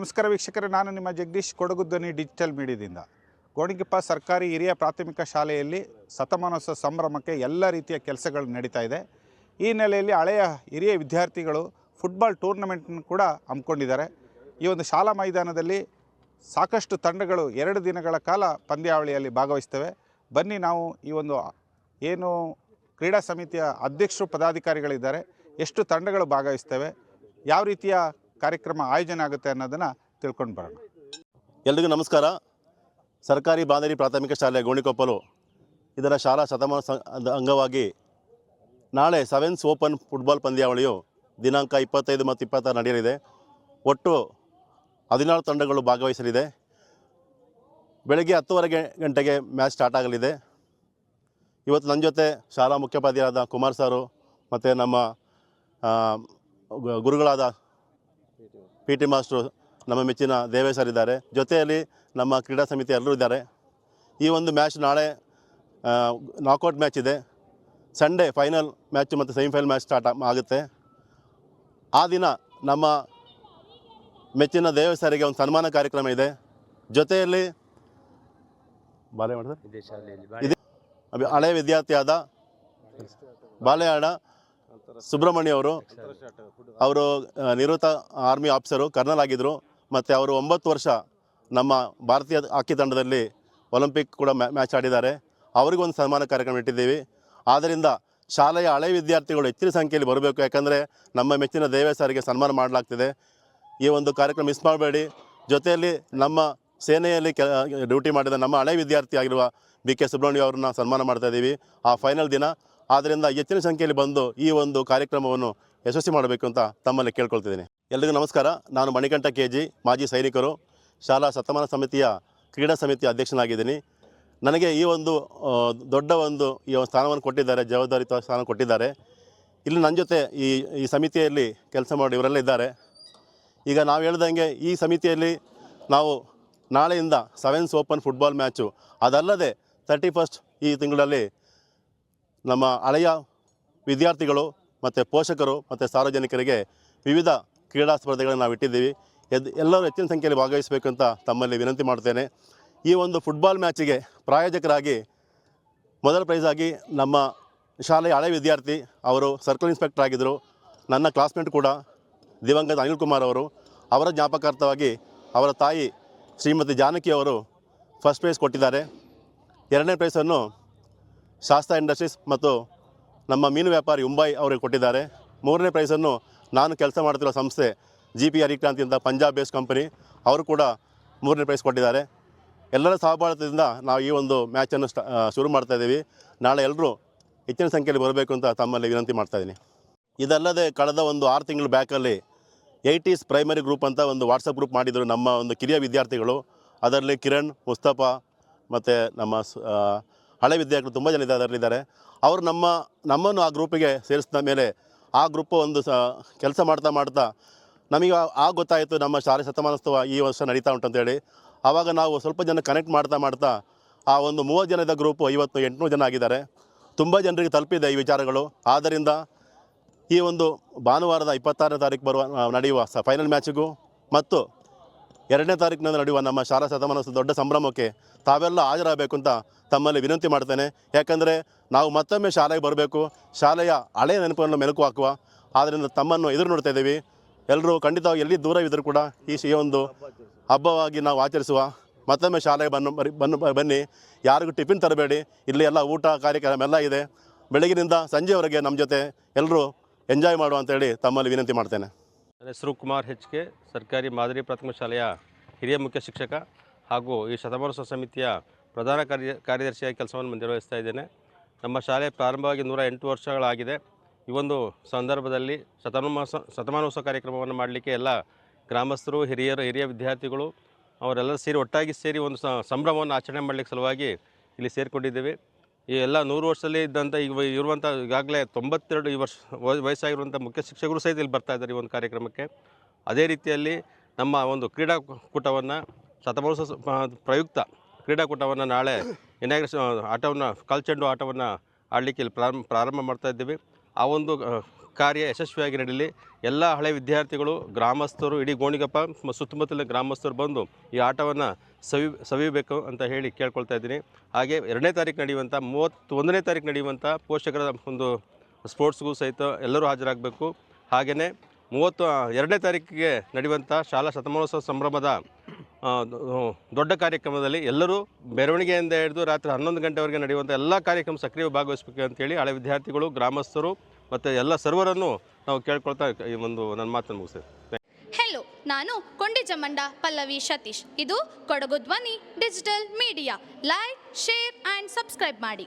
ನಮಸ್ಕಾರ ವೀಕ್ಷಕರೇ, ನಾನು ನಿಮ್ಮ ಜಗದೀಶ್ ಕೊಡಗುದ್ದನಿ ಡಿಜಿಟಲ್ ಮೀಡಿಯಾದಿಂದ. ಗೋಣಿಗಿಪ್ಪ ಸರ್ಕಾರಿ ಹಿರಿಯ ಪ್ರಾಥಮಿಕ ಶಾಲೆಯಲ್ಲಿ ಶತಮಾನೋತ್ಸವ ಸಂಭ್ರಮಕ್ಕೆ ಎಲ್ಲ ರೀತಿಯ ಕೆಲಸಗಳು ನಡೀತಾ ಇದೆ. ಈ ಹಿನ್ನೆಲೆಯಲ್ಲಿ ಹಳೆಯ ಹಿರಿಯ ವಿದ್ಯಾರ್ಥಿಗಳು ಫುಟ್ಬಾಲ್ ಟೂರ್ನಮೆಂಟನ್ನು ಕೂಡ ಹಮ್ಮಿಕೊಂಡಿದ್ದಾರೆ. ಈ ಒಂದು ಶಾಲಾ ಮೈದಾನದಲ್ಲಿ ಸಾಕಷ್ಟು ತಂಡಗಳು ಎರಡು ದಿನಗಳ ಕಾಲ ಪಂದ್ಯಾವಳಿಯಲ್ಲಿ ಭಾಗವಹಿಸ್ತವೆ ಬನ್ನಿ ನಾವು ಈ ಒಂದು ಏನು ಕ್ರೀಡಾ ಸಮಿತಿಯ ಅಧ್ಯಕ್ಷರು ಪದಾಧಿಕಾರಿಗಳಿದ್ದಾರೆ. ಎಷ್ಟು ತಂಡಗಳು ಭಾಗವಹಿಸ್ತವೆ ಯಾವ ರೀತಿಯ ಕಾರ್ಯಕ್ರಮ ಆಯೋಜನೆ ಆಗುತ್ತೆ ಅನ್ನೋದನ್ನು ತಿಳ್ಕೊಂಡು ಬರೋಣ. ಎಲ್ರಿಗೂ ನಮಸ್ಕಾರ. ಸರ್ಕಾರಿ ಬಾಂಧವಿ ಪ್ರಾಥಮಿಕ ಶಾಲೆ ಗೋಣಿಕೊಪ್ಪಲು. ಇದರ ಶಾಲಾ ಶತಮಾನ ಅಂಗವಾಗಿ ನಾಳೆ ಸೆವೆನ್ಸ್ ಓಪನ್ ಫುಟ್ಬಾಲ್ ಪಂದ್ಯಾವಳಿಯು ದಿನಾಂಕ ಇಪ್ಪತ್ತೈದು ಮತ್ತು ಇಪ್ಪತ್ತಾರು ನಡೆಯಲಿದೆ. ಒಟ್ಟು ಹದಿನಾರು ತಂಡಗಳು ಭಾಗವಹಿಸಲಿದೆ. ಬೆಳಗ್ಗೆ ಹತ್ತುವರೆ ಗಂಟೆಗೆ ಮ್ಯಾಚ್ ಸ್ಟಾರ್ಟ್ ಆಗಲಿದೆ. ಇವತ್ತು ನನ್ನ ಜೊತೆ ಶಾಲಾ ಮುಖ್ಯೋಪಾಧ್ಯಾಯರಾದ ಕುಮಾರ್ ಸಾರು ಮತ್ತು ನಮ್ಮ ಗುರುಗಳಾದ ಪಿ ಟಿ ಮಾಸ್ಟ್ರು ನಮ್ಮ ಮೆಚ್ಚಿನ ದೇವೇ ಸರ್ ಇದ್ದಾರೆ. ಜೊತೆಯಲ್ಲಿ ನಮ್ಮ ಕ್ರೀಡಾ ಸಮಿತಿ ಎಲ್ಲರೂ ಇದ್ದಾರೆ. ಈ ಒಂದು ಮ್ಯಾಚ್ ನಾಳೆ ನಾಕೌಟ್ ಮ್ಯಾಚ್ ಇದೆ. ಸಂಡೇ ಫೈನಲ್ ಮ್ಯಾಚ್ ಮತ್ತು ಸೆಮಿಫೈನಲ್ ಮ್ಯಾಚ್ ಸ್ಟಾರ್ಟ್ ಆಗುತ್ತೆ. ಆ ದಿನ ನಮ್ಮ ಮೆಚ್ಚಿನ ದೇವ ಸರಿಗೆ ಒಂದು ಸನ್ಮಾನ ಕಾರ್ಯಕ್ರಮ ಇದೆ. ಜೊತೆಯಲ್ಲಿ ಬಾಳೆ ಮಾಡಿದ್ರೆ ಹಳೆಯ ವಿದ್ಯಾರ್ಥಿಯಾದ ಬಾಳೆಹಾಡ ಸುಬ್ರಹ್ಮಣ್ಯ ಅವರು ಅವರು ನಿವೃತ್ತ ಆರ್ಮಿ ಆಫೀಸರು, ಕರ್ನಲ್ ಆಗಿದ್ದರು ಮತ್ತು ಅವರು ಒಂಬತ್ತು ವರ್ಷ ನಮ್ಮ ಭಾರತೀಯ ಹಾಕಿ ತಂಡದಲ್ಲಿ ಒಲಿಂಪಿಕ್ ಕೂಡ ಮ್ಯಾ, ಮ್ಯಾಚ್ ಆಡಿದ್ದಾರೆ. ಅವರಿಗೊಂದು ಸನ್ಮಾನ ಕಾರ್ಯಕ್ರಮ ಇಟ್ಟಿದ್ದೀವಿ. ಆದ್ದರಿಂದ ಶಾಲೆಯ ಹಳೆ ವಿದ್ಯಾರ್ಥಿಗಳು ಹೆಚ್ಚಿನ ಸಂಖ್ಯೆಯಲ್ಲಿ ಬರಬೇಕು. ಯಾಕಂದರೆ ನಮ್ಮ ಮೆಚ್ಚಿನ ದೇವೇ ಸಾರಿಗೆ ಸನ್ಮಾನ ಮಾಡಲಾಗ್ತಿದೆ. ಈ ಒಂದು ಕಾರ್ಯಕ್ರಮ ಮಿಸ್ ಮಾಡಬೇಡಿ. ಜೊತೆಯಲ್ಲಿ ನಮ್ಮ ಸೇನೆಯಲ್ಲಿ ಕೆ ಡ್ಯೂಟಿ ಮಾಡಿದ ನಮ್ಮ ಹಳೆ ವಿದ್ಯಾರ್ಥಿ ಆಗಿರುವ ಬಿ ಕೆ ಸುಬ್ರಹ್ಮಣ್ಯ ಅವ್ರನ್ನ ಸನ್ಮಾನ ಮಾಡ್ತಾ ಇದ್ದೀವಿ. ಆ ಫೈನಲ್ ದಿನ ಆದ್ದರಿಂದ ಹೆಚ್ಚಿನ ಸಂಖ್ಯೆಯಲ್ಲಿ ಬಂದು ಈ ಒಂದು ಕಾರ್ಯಕ್ರಮವನ್ನು ಯಶಸ್ವಿ ಮಾಡಬೇಕು ಅಂತ ತಮ್ಮಲ್ಲಿ ಕೇಳ್ಕೊಳ್ತಿದ್ದೀನಿ. ಎಲ್ರಿಗೂ ನಮಸ್ಕಾರ. ನಾನು ಮಣಿಕಂಠ ಕೆ ಜಿ, ಮಾಜಿ ಸೈನಿಕರು, ಶಾಲಾ ಶತಮಾನ ಸಮಿತಿಯ ಕ್ರೀಡಾ ಸಮಿತಿಯ ಅಧ್ಯಕ್ಷನಾಗಿದ್ದೀನಿ. ನನಗೆ ಈ ಒಂದು ದೊಡ್ಡ ಒಂದು ಈ ಒಂದು ಸ್ಥಾನವನ್ನು ಕೊಟ್ಟಿದ್ದಾರೆ ಜವಾಬ್ದಾರಿತ ಸ್ಥಾನ ಕೊಟ್ಟಿದ್ದಾರೆ. ಇಲ್ಲಿ ನನ್ನ ಜೊತೆ ಈ ಈ ಸಮಿತಿಯಲ್ಲಿ ಕೆಲಸ ಮಾಡಿ ಇವರೆಲ್ಲ ಇದ್ದಾರೆ. ಈಗ ನಾವು ಹೇಳ್ದಂಗೆ ಈ ಸಮಿತಿಯಲ್ಲಿ ನಾವು ನಾಳೆಯಿಂದ ಸೆವೆನ್ಸ್ ಓಪನ್ ಫುಟ್ಬಾಲ್ ಮ್ಯಾಚು ಅದಲ್ಲದೆ ತರ್ಟಿ ಫಸ್ಟ್ ಈ ತಿಂಗಳಲ್ಲಿ ನಮ್ಮ ಹಳೆಯ ವಿದ್ಯಾರ್ಥಿಗಳು ಮತ್ತು ಪೋಷಕರು ಮತ್ತು ಸಾರ್ವಜನಿಕರಿಗೆ ವಿವಿಧ ಕ್ರೀಡಾ ಸ್ಪರ್ಧೆಗಳನ್ನು ನಾವು ಇಟ್ಟಿದ್ದೀವಿ. ಎದ್ ಎಲ್ಲರೂ ಹೆಚ್ಚಿನ ಸಂಖ್ಯೆಯಲ್ಲಿ ಭಾಗವಹಿಸಬೇಕು ಅಂತ ತಮ್ಮಲ್ಲಿ ವಿನಂತಿ ಮಾಡ್ತೇನೆ. ಈ ಒಂದು ಫುಟ್ಬಾಲ್ ಮ್ಯಾಚಿಗೆ ಪ್ರಾಯೋಜಕರಾಗಿ ಮೊದಲ ಪ್ರೈಸಾಗಿ ನಮ್ಮ ಶಾಲೆಯ ಹಳೆ ವಿದ್ಯಾರ್ಥಿ, ಅವರು ಸರ್ಕಲ್ ಇನ್ಸ್ಪೆಕ್ಟರ್ ಆಗಿದ್ದರು. ನನ್ನ ಕ್ಲಾಸ್ಮೇಟ್ ಕೂಡ ದಿವಂಗತ ಅನಿಲ್ ಕುಮಾರ್ ಅವರು. ಅವರ ಜ್ಞಾಪಕಾರ್ಥವಾಗಿ ಅವರ ತಾಯಿ ಶ್ರೀಮತಿ ಜಾನಕಿ ಅವರು ಫಸ್ಟ್ ಪ್ರೈಸ್ ಕೊಟ್ಟಿದ್ದಾರೆ. ಎರಡನೇ ಪ್ರೈಸನ್ನು ಶಾಸ್ತಾ ಇಂಡಸ್ಟ್ರೀಸ್ ಮತ್ತು ನಮ್ಮ ಮೀನು ವ್ಯಾಪಾರಿ ಮುಂಬೈ ಅವರಿಗೆ ಕೊಟ್ಟಿದ್ದಾರೆ. ಮೂರನೇ ಪ್ರೈಸನ್ನು ನಾನು ಕೆಲಸ ಮಾಡ್ತಿರೋ ಸಂಸ್ಥೆ ಜಿ ಪಿ ಹರಿಕ್ರಾಂತಿ ಅಂತ ಪಂಜಾಬ್ ಬೇಸ್ ಕಂಪನಿ ಅವರು ಕೂಡ ಮೂರನೇ ಪ್ರೈಸ್ ಕೊಟ್ಟಿದ್ದಾರೆ. ಎಲ್ಲರ ಸಹಭಾಗಿತ್ವದಿಂದ ನಾವು ಈ ಒಂದು ಮ್ಯಾಚನ್ನು ಸ್ಟಾ ಶುರು ಮಾಡ್ತಾ ಇದ್ದೀವಿ. ನಾಳೆ ಎಲ್ಲರೂ ಹೆಚ್ಚಿನ ಸಂಖ್ಯೆಯಲ್ಲಿ ಬರಬೇಕು ಅಂತ ತಮ್ಮಲ್ಲಿ ವಿನಂತಿ ಮಾಡ್ತಾ ಇದ್ದೀನಿ. ಇದಲ್ಲದೆ ಕಳೆದ ಒಂದು ಆರು ತಿಂಗಳು ಬ್ಯಾಕಲ್ಲಿ ಏಯ್ಟೀಸ್ ಪ್ರೈಮರಿ ಗ್ರೂಪ್ ಅಂತ ಒಂದು ವಾಟ್ಸಪ್ ಗ್ರೂಪ್ ಮಾಡಿದರು ನಮ್ಮ ಒಂದು ಕಿರಿಯ ವಿದ್ಯಾರ್ಥಿಗಳು. ಅದರಲ್ಲಿ ಕಿರಣ್, ಮುಸ್ತಫಾ ಮತ್ತು ನಮ್ಮ ಹಳೆ ವಿದ್ಯಾರ್ಥಿಗಳು ತುಂಬ ಜನ ಇದ್ದಾರೆ ಅವರು ನಮ್ಮ, ನಮ್ಮನ್ನು ಆ ಗ್ರೂಪಿಗೆ ಸೇರಿಸಿದ ಮೇಲೆ ಆ ಗ್ರೂಪ್ ಒಂದು ಸ, ಕೆಲಸ ಮಾಡ್ತಾ ಮಾಡ್ತಾ ನಮಗೆ ಆ- ಗೊತ್ತಾಯಿತು ನಮ್ಮ ಶಾಲೆ ಶತಮಾನೋತ್ಸವ ಈ ವರ್ಷ ನಡೀತಾ ಉಂಟು ಅಂತೇಳಿ ಆವಾಗ ನಾವು ಸ್ವಲ್ಪ ಜನ ಕನೆಕ್ಟ್ ಮಾಡ್ತಾ ಮಾಡ್ತಾ ಆ ಒಂದು ಮೂವತ್ತು ಜನದ ಗ್ರೂಪು ಐವತ್ತು ಎಂಟುನೂರು ಜನ ಆಗಿದ್ದಾರೆ. ತುಂಬ ಜನರಿಗೆ ತಲುಪಿದೆ ಈ ವಿಚಾರಗಳು. ಆದ್ದರಿಂದ ಈ ಒಂದು ಭಾನುವಾರದ ಇಪ್ಪತ್ತಾರನೇ ತಾರೀಕು ಬರುವ ನಡೆಯುವ ಸ ಫೈನಲ್ ಮ್ಯಾಚಿಗೂ ಮತ್ತು ಎರಡನೇ ತಾರೀಕಿನಿಂದ ನಡೆಯುವ ನಮ್ಮ ಶಾಲಾ ಶತಮಾನೋತ್ಸವ ದೊಡ್ಡ ಸಂಭ್ರಮಕ್ಕೆ ತಾವೆಲ್ಲ ಹಾಜರಾಗಬೇಕು ಅಂತ ತಮ್ಮಲ್ಲಿ ವಿನಂತಿ ಮಾಡ್ತೇನೆ. ಯಾಕಂದರೆ ನಾವು ಮತ್ತೊಮ್ಮೆ ಶಾಲೆಗೆ ಬರಬೇಕು. ಶಾಲೆಯ ಹಳೆಯ ನೆನಪುಗಳನ್ನು ಮೆಲುಕು ಹಾಕುವ. ಆದ್ದರಿಂದ ತಮ್ಮನ್ನು ಎದುರು ನೋಡ್ತಾ ಇದ್ದೀವಿ. ಎಲ್ಲರೂ ಖಂಡಿತವಾಗಿ ಎಲ್ಲಿ ದೂರವಿದ್ದರೂ ಕೂಡ ಈ ಈ ಒಂದು ಹಬ್ಬವಾಗಿ ನಾವು ಆಚರಿಸುವ. ಮತ್ತೊಮ್ಮೆ ಶಾಲೆಗೆ ಬನ್ನು, ಬರಿ, ಬನ್ನು ಬನ್ನಿ. ಯಾರಿಗೂ ಟಿಫಿನ್ ತರಬೇಡಿ. ಇಲ್ಲಿ ಎಲ್ಲ ಊಟ ಕಾರ್ಯಕ್ರಮ ಎಲ್ಲ ಇದೆ. ಬೆಳಗಿನಿಂದ ಸಂಜೆವರೆಗೆ ನಮ್ಮ ಜೊತೆ ಎಲ್ಲರೂ ಎಂಜಾಯ್ ಮಾಡುವ ಅಂತೇಳಿ ತಮ್ಮಲ್ಲಿ ವಿನಂತಿ ಮಾಡ್ತೇನೆ. ನನ್ನ ಹೆಸರು ಕುಮಾರ್ ಹೆಚ್ ಕೆ. ಸರ್ಕಾರಿ ಮಾದರಿ ಪ್ರಾಥಮಿಕ ಶಾಲೆಯ ಹಿರಿಯ ಮುಖ್ಯ ಶಿಕ್ಷಕ ಹಾಗೂ ಈ ಶತಮಾನೋತ್ಸವ ಸಮಿತಿಯ ಪ್ರಧಾನ ಕಾರ್ಯ ಕಾರ್ಯದರ್ಶಿಯಾಗಿ ಕೆಲಸವನ್ನು ನಿರ್ವಹಿಸ್ತಾ ಇದ್ದೇನೆ. ನಮ್ಮ ಶಾಲೆ ಪ್ರಾರಂಭವಾಗಿ ನೂರ ಎಂಟು ವರ್ಷಗಳಾಗಿದೆ. ಈ ಒಂದು ಸಂದರ್ಭದಲ್ಲಿ ಶತಮಾನೋತ್ಸವ ಶತಮಾನೋತ್ಸವ ಕಾರ್ಯಕ್ರಮವನ್ನು ಮಾಡಲಿಕ್ಕೆ ಎಲ್ಲ ಗ್ರಾಮಸ್ಥರು, ಹಿರಿಯರು, ಹಿರಿಯ ವಿದ್ಯಾರ್ಥಿಗಳು ಅವರೆಲ್ಲ ಸೇರಿ ಒಟ್ಟಾಗಿ ಸೇರಿ ಒಂದು ಸಂಭ್ರಮವನ್ನು ಆಚರಣೆ ಮಾಡಲಿಕ್ಕೆ ಸಲುವಾಗಿ ಇಲ್ಲಿ ಸೇರಿಕೊಂಡಿದ್ದೇವೆ. ಈ ಎಲ್ಲ ನೂರು ವರ್ಷದಲ್ಲಿ ಇದ್ದಂಥ ಈಗ ಇರುವಂಥ ಈಗಾಗಲೇ ತೊಂಬತ್ತೆರಡು ಈ ವರ್ಷ ವಯ- ವಯಸ್ಸಾಗಿರುವಂಥ ಮುಖ್ಯ ಶಿಕ್ಷಕರು ಸಹಿತ ಇಲ್ಲಿ ಬರ್ತಾ ಇದ್ದಾರೆ ಈ ಒಂದು ಕಾರ್ಯಕ್ರಮಕ್ಕೆ. ಅದೇ ರೀತಿಯಲ್ಲಿ ನಮ್ಮ ಒಂದು ಕ್ರೀಡಾಕೂಟವನ್ನು ಶತಮಾನೋತ್ಸವ ಪ್ರಯುಕ್ತ ಕ್ರೀಡಾಕೂಟವನ್ನು ನಾಳೆ ಇನಾಗ್ರೇಷನ್ ಆಟವನ್ನು, ಕಲ್ಚೆಂಡು ಆಟವನ್ನು ಆಡಲಿಕ್ಕೆ ಇಲ್ಲಿ ಪ್ರಾರಂಭ ಪ್ರಾರಂಭ ಮಾಡ್ತಾ ಇದ್ದೀವಿ. ಆ ಒಂದು ಕಾರ್ಯ ಯಶಸ್ವಿಯಾಗಿ ನಡೀಲಿ. ಎಲ್ಲ ಹಳೆ ವಿದ್ಯಾರ್ಥಿಗಳು, ಗ್ರಾಮಸ್ಥರು, ಇಡೀ ಗೋಣಿಗಪ್ಪ ಸುತ್ತಮುತ್ತಲಿನ ಗ್ರಾಮಸ್ಥರು ಬಂದು ಈ ಆಟವನ್ನು ಸವಿ, ಸವಿಬೇಕು ಅಂತ ಹೇಳಿ ಕೇಳ್ಕೊಳ್ತಾ ಇದ್ದೀನಿ. ಹಾಗೆ ಎರಡನೇ ತಾರೀಕು ನಡೆಯುವಂಥ ಮೂವತ್ತೊಂದನೇ ತಾರೀಕು ನಡೆಯುವಂಥ ಪೋಷಕರ ಒಂದು ಸ್ಪೋರ್ಟ್ಸ್ಗೂ ಸಹಿತ ಎಲ್ಲರೂ ಹಾಜರಾಗಬೇಕು. ಹಾಗೆಯೇ ಮೂವತ್ತು ಎರಡನೇ ತಾರೀಕಿಗೆ ನಡೆಯುವಂಥ ಶಾಲಾ ಶತಮಾನೋತ್ಸವ ಸಂಭ್ರಮದ ದೊಡ್ಡ ಕಾರ್ಯಕ್ರಮದಲ್ಲಿ ಎಲ್ಲರೂ ಮೆರವಣಿಗೆಯಿಂದ ಹಿಡಿದು ರಾತ್ರಿ ಹನ್ನೊಂದು ಗಂಟೆವರೆಗೆ ನಡೆಯುವಂಥ ಎಲ್ಲ ಕಾರ್ಯಕ್ರಮ ಸಕ್ರಿಯ ಭಾಗವಹಿಸಬೇಕು ಅಂತೇಳಿ ಹಳೆ ವಿದ್ಯಾರ್ಥಿಗಳು, ಗ್ರಾಮಸ್ಥರು ಮತ್ತು ಎಲ್ಲ ಸರ್ವರನ್ನು ನಾವು ಕೇಳ್ಕೊಳ್ತಾ ಈ ಒಂದು ನನ್ನ ಮಾತನ್ನು ಮುಗಿಸ್ತೇವೆ ಹೆಲೋ ನಾನು ಕೊಂಡಿಜಮಂಡ ಪಲ್ಲವಿ ಸತೀಶ್. ಇದು Kodagu Dhwani, digital media. Like share and subscribe ಮಾಡಿ.